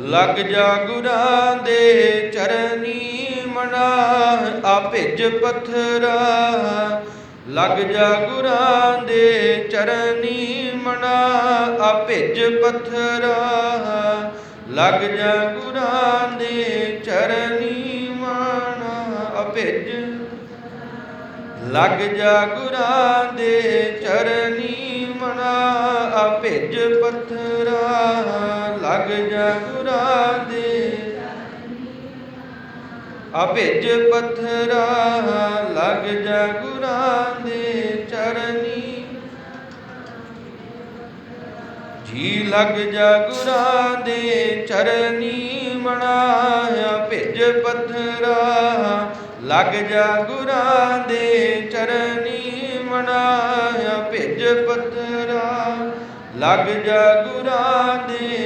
ਲਗ ਜਾ ਗੁਰਾਂ ਦੇ ਚਰਨੀ ਮਨਾ, ਆ ਭਿੱਜ ਪੱਥਰਾ। ਲੱਗ ਜਾ ਗੁਰਾਂ ਦੇ ਚਰਨੀ ਮਨਾ, ਆ ਭਿੱਜ ਪੱਥਰਾ। ਜਾ ਗੁਰਾਂ ਦੇ ਚਰਨੀ ਮਨਾ, ਆ ਭਿੱਜ। ਜਾ ਗੁਰਾਂ ਦੇ ਚਰਨੀ ਮਨਾ, ਆ ਭਿੱਜ ਪੱਥਰਾ। ਲੱਗ ਜਾ ਦੇ। ਆ ਭਿੱਜ ਪੱਥਰਾ ਲੱਗ ਜਾ ਦੇ ਚਰਨੀ। ਜੀ ਲਗ ਜਾ ਗੁਰਾਂ ਦੇ ਚਰਨੀ ਮਣਾਇਆ ਭਿੱਜ ਪੱਥਰਾ ਲੱਗ ਜਾ ਗੁਰਾਂ ਦੇ ਚਰਨੀ ਮਣਾਇਆ ਭਿੱਜ ਪੱਥਰਾ ਲੱਗ ਜਾ ਦੇ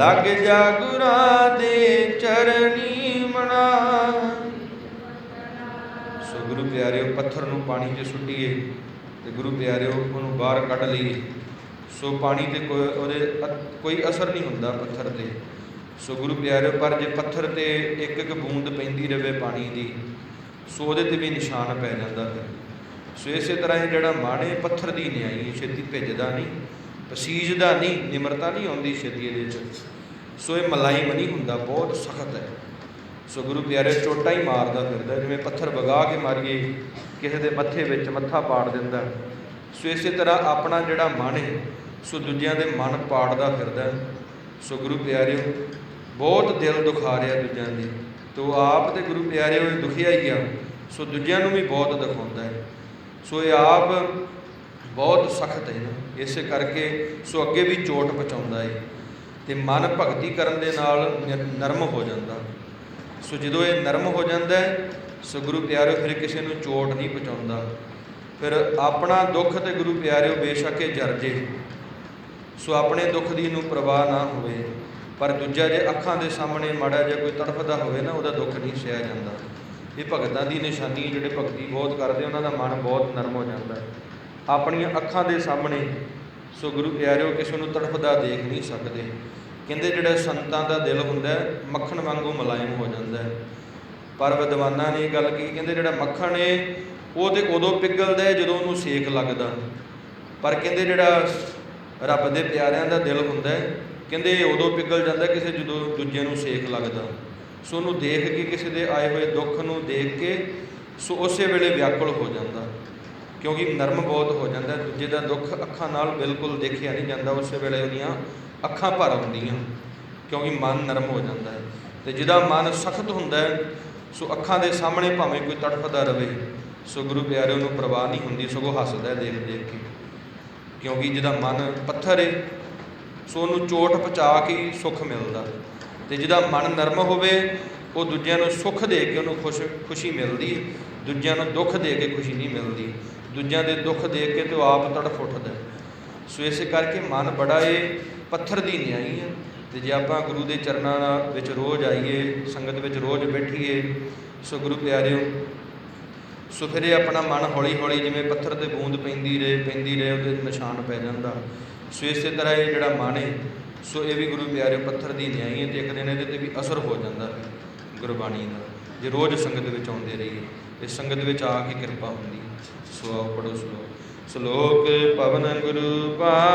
ਲੱਗ ਜਾ ਗੁਰਾਂ ਦੇ ਚਰਨੀ ਮਣਾ ਸੋ ਗੁਰੂ ਪਿਆਰਿਓ, ਪੱਥਰ ਨੂੰ ਪਾਣੀ 'ਚ ਸੁੱਟੀਏ ਤੇ ਗੁਰੂ ਪਿਆਰਿਓ, ਉਹਨੂੰ ਬਾਹਰ ਕੱਢ ਲਈਏ। ਸੋ ਪਾਣੀ ਤੇ ਕੋਈ ਉਹਦੇ ਕੋਈ ਅਸਰ ਨਹੀਂ ਹੁੰਦਾ ਪੱਥਰ ਤੇ। ਸੋ ਗੁਰੂ ਪਿਆਰਿਓ, ਪਰ ਜੇ ਪੱਥਰ ਤੇ ਇੱਕ ਇੱਕ ਬੂੰਦ ਪੈਂਦੀ ਰਵੇ ਪਾਣੀ ਦੀ, ਸੋ ਉਹਦੇ ਤੇ ਵੀ ਨਿਸ਼ਾਨ ਪੈ ਜਾਂਦਾ ਫਿਰ ਸੋ ਇਸੇ ਤਰ੍ਹਾਂ ਇਹ ਜਿਹੜਾ ਮਨ ਪੱਥਰ ਦੀ ਨਿਆਈ ਛੇਤੀ ਭਿੱਜਦਾ ਨਹੀਂ। ਤਸੀਜ਼ ਦਾ ਨਹੀਂ, ਨਿਮਰਤਾ ਨਹੀਂ ਆਉਂਦੀ ਛੇਤੀ ਇਹਦੇ ਵਿੱਚ ਸੋ ਇਹ ਮਲਾਈਮ ਨਹੀਂ ਹੁੰਦਾ, ਬਹੁਤ ਸਖਤ ਹੈ। ਸੋ ਗੁਰੂ ਪਿਆਰੇ, ਚੋਟਾ ਹੀ ਮਾਰਦਾ ਫਿਰਦਾ, ਜਿਵੇਂ ਪੱਥਰ ਵਗਾ ਕੇ ਮਾਰੀਏ, ਕਿਸੇ ਦੇ ਮੱਥੇ ਵਿੱਚ ਮੱਥਾ ਪਾੜ ਦਿੰਦਾ। ਸੋ ਇਸੇ ਤਰ੍ਹਾਂ ਆਪਣਾ ਜਿਹੜਾ ਮਨ ਹੈ, ਸੋ ਦੂਜਿਆਂ ਦੇ ਮਨ ਪਾੜਦਾ ਫਿਰਦਾ। ਸੋ ਗੁਰੂ ਪਿਆਰਿਓ, ਬਹੁਤ ਦਿਲ ਦੁਖਾ ਰਿਹਾ ਦੂਜਿਆਂ ਦੇ। ਤੋ ਆਪ ਤੇ ਗੁਰੂ ਪਿਆਰਿਓ ਇਹ ਦੁਖਿਆ ਹੀ ਆ ਸੋ ਦੂਜਿਆਂ ਨੂੰ ਵੀ ਬਹੁਤ ਦਿਖਾਉਂਦਾ ਹੈ। ਸੋ ਇਹ ਆਪ ਬਹੁਤ ਸਖਤ ਹੈ ਨਾ। ਇਸੇ ਕਰਕੇ ਸੋ ਅੱਗੇ ਵੀ ਚੋਟ ਪਹੁੰਚਾਉਂਦਾ ਏ ਤੇ ਮਨ ਭਗਤੀ ਕਰਨ ਦੇ ਨਾਲ ਨਿਰ- ਨਰਮ ਹੋ ਜਾਂਦਾ। ਸੋ ਜਦੋਂ ਇਹ ਨਰਮ ਹੋ ਜਾਂਦਾ ਹੈ ਸੋ ਗੁਰੂ ਪਿਆਰਿਓ, ਫਿਰ ਕਿਸੇ ਨੂੰ ਚੋਟ ਨਹੀਂ ਪਹੁੰਚਾਉਂਦਾ। ਫਿਰ ਆਪਣਾ ਦੁੱਖ ਤੇ ਗੁਰੂ ਪਿਆਰਿਓ ਬੇਸ਼ੱਕ ਇਹ ਜਰਜੇ ਸੋ ਆਪਣੇ ਦੁੱਖ ਦੀ ਨੂੰ ਪਰਵਾਹ ਨਾ ਹੋਵੇ। ਪਰ ਦੂਜਾ ਜੇ ਅੱਖਾਂ ਦੇ ਸਾਹਮਣੇ ਮਾੜਾ ਜਿਹਾ ਕੋਈ ਤੜਫਦਾ ਹੋਵੇ ਨਾ, ਉਹਦਾ ਦੁੱਖ ਨਹੀਂ ਸਹਿ ਜਾਂਦਾ। ਇਹ ਭਗਤਾਂ ਦੀ ਨਿਸ਼ਾਨੀ ਜਿਹੜੇ ਭਗਤੀ ਬਹੁਤ ਕਰਦੇ, ਉਹਨਾਂ ਦਾ ਮਨ ਬਹੁਤ ਨਰਮ ਹੋ ਜਾਂਦਾ। ਹੈ ਆਪਣੀਆਂ ਅੱਖਾਂ ਦੇ ਸਾਹਮਣੇ। ਸੋ ਗੁਰੂ ਪਿਆਰਿਓ, ਕਿਸੇ ਨੂੰ ਤੜਫਦਾ ਦੇਖ ਨਹੀਂ ਸਕਦੇ। ਕਹਿੰਦੇ ਜਿਹੜਾ ਸੰਤਾਂ ਦਾ ਦਿਲ ਹੁੰਦਾ ਮੱਖਣ ਵਾਂਗੂ ਮੁਲਾਇਮ ਹੋ ਜਾਂਦਾ ਹੈ। ਪਰ ਵਿਦਵਾਨਾਂ ਨੇ ਇਹ ਗੱਲ ਕੀ ਕਹਿੰਦੇ ਜਿਹੜਾ ਮੱਖਣ ਹੈ ਉਹ ਤੇ ਉਦੋਂ ਪਿਘਲਦਾ ਹੈ ਜਦੋਂ ਉਹਨੂੰ ਸੇਕ ਲੱਗਦਾ। ਪਰ ਕਹਿੰਦੇ ਜਿਹੜਾ ਰੱਬ ਦੇ ਪਿਆਰਿਆਂ ਦਾ ਦਿਲ ਹੁੰਦਾ ਹੈ, ਕਹਿੰਦੇ ਉਦੋਂ ਪਿਘਲ ਜਾਂਦਾ ਕਿਸੇ ਜਦੋਂ ਦੂਜੇ ਨੂੰ ਸੇਕ ਲੱਗਦਾ। ਸੋ ਉਹਨੂੰ ਦੇਖ ਕੇ ਕਿਸੇ ਦੇ ਆਏ ਹੋਏ ਦੁੱਖ ਨੂੰ ਦੇਖ ਕੇ, ਸੋ ਉਸੇ ਵੇਲੇ ਵਿਆਕੁਲ ਹੋ ਜਾਂਦਾ। ਕਿਉਂਕਿ ਨਰਮ ਬਹੁਤ ਹੋ ਜਾਂਦਾ, ਦੂਜੇ ਦਾ ਦੁੱਖ ਅੱਖਾਂ ਨਾਲ ਬਿਲਕੁਲ ਦੇਖਿਆ ਨਹੀਂ ਜਾਂਦਾ, ਉਸੇ ਵੇਲੇ ਉਹਦੀਆਂ ਅੱਖਾਂ ਭਰ ਆਉਂਦੀਆਂ, ਕਿਉਂਕਿ ਮਨ ਨਰਮ ਹੋ ਜਾਂਦਾ ਹੈ। ਤੇ ਜਿਹਦਾ ਮਨ ਸਖਤ ਹੁੰਦਾ ਹੈ, ਸੋ ਅੱਖਾਂ ਦੇ ਸਾਹਮਣੇ ਭਾਵੇਂ ਕੋਈ ਤੜਫਦਾ ਰਵੇ, ਸੋ ਗੁਰੂ ਪਿਆਰੇ, ਉਹਨੂੰ ਪਰਵਾਹ ਨਹੀਂ ਹੁੰਦੀ, ਸਗੋਂ ਹੱਸਦਾ ਦੇਖ ਦੇਖ ਕੇ। ਕਿਉਂਕਿ ਜਿਹਦਾ ਮਨ ਪੱਥਰ ਹੈ ਸੋ ਉਹਨੂੰ ਚੋਟ ਪਹੁੰਚਾ ਕੇ ਸੁੱਖ ਮਿਲਦਾ। ਤੇ ਜਿਹਦਾ ਮਨ ਨਰਮ ਹੋਵੇ ਉਹ ਦੂਜਿਆਂ ਨੂੰ ਸੁੱਖ ਦੇ ਕੇ ਉਹਨੂੰ ਖੁਸ਼, ਖੁਸ਼ੀ ਮਿਲਦੀ ਹੈ। ਦੂਜਿਆਂ ਨੂੰ ਦੁੱਖ ਦੇ ਕੇ ਖੁਸ਼ੀ ਨਹੀਂ ਮਿਲਦੀ। ਦੂਜਿਆਂ ਦੇ ਦੁੱਖ ਦੇਖ ਕੇ ਤੇ ਉਹ ਆਪ ਤੜਫ ਉੱਠਦਾ ਸੋ ਇਸੇ ਕਰਕੇ ਮਨ ਬੜਾ ਏ ਪੱਥਰ ਦੀ ਨਿਆਈ ਹੈ। ਤੇ ਜੇ ਆਪਾਂ ਗੁਰੂ ਦੇ ਚਰਨਾਂ ਵਿੱਚ ਰੋਜ਼ ਆਈਏ, ਸੰਗਤ ਵਿੱਚ ਰੋਜ਼ ਬੈਠੀਏ, ਸੋ ਗੁਰੂ ਪਿਆਰਿਓ, ਸੋ ਫਿਰ ਇਹ ਆਪਣਾ ਮਨ ਹੌਲੀ ਹੌਲੀ ਜਿਵੇਂ ਪੱਥਰ ਤੇ ਬੂੰਦ ਪੈਂਦੀ ਰਹੇ ਪੈਂਦੀ ਰਹੇ, ਉਹਦੇ ਨਿਸ਼ਾਨ ਪੈ ਜਾਂਦਾ। ਸੋ ਇਸੇ ਤਰ੍ਹਾਂ ਇਹ ਜਿਹੜਾ ਮਨ ਹੈ, ਸੋ ਇਹ ਵੀ ਗੁਰੂ ਪਿਆਰੇ ਪੱਥਰ ਦੀ ਨਿਆਈ ਹੈ ਤੇ ਇੱਕ ਦਿਨ ਇਹਦੇ ਤੇ ਵੀ ਅਸਰ ਹੋ ਜਾਂਦਾ ਹੈ। ਗੁਰਬਾਣੀ ਦਾ ਜੇ ਰੋਜ਼ ਸੰਗਤ ਵਿੱਚ ਆਉਂਦੇ ਰਹੀਏ ਇਸ ਸੰਗਤ ਵਿੱਚ ਆ ਕੇ ਕਿਰਪਾ ਹੁੰਦੀ ਹੈ। ਸੋ ਆਓ ਪੜੋ ਸਲੋਕ ਸ਼ਲੋਕ ਪਵਨ ਗੁਰੂ ਪਾ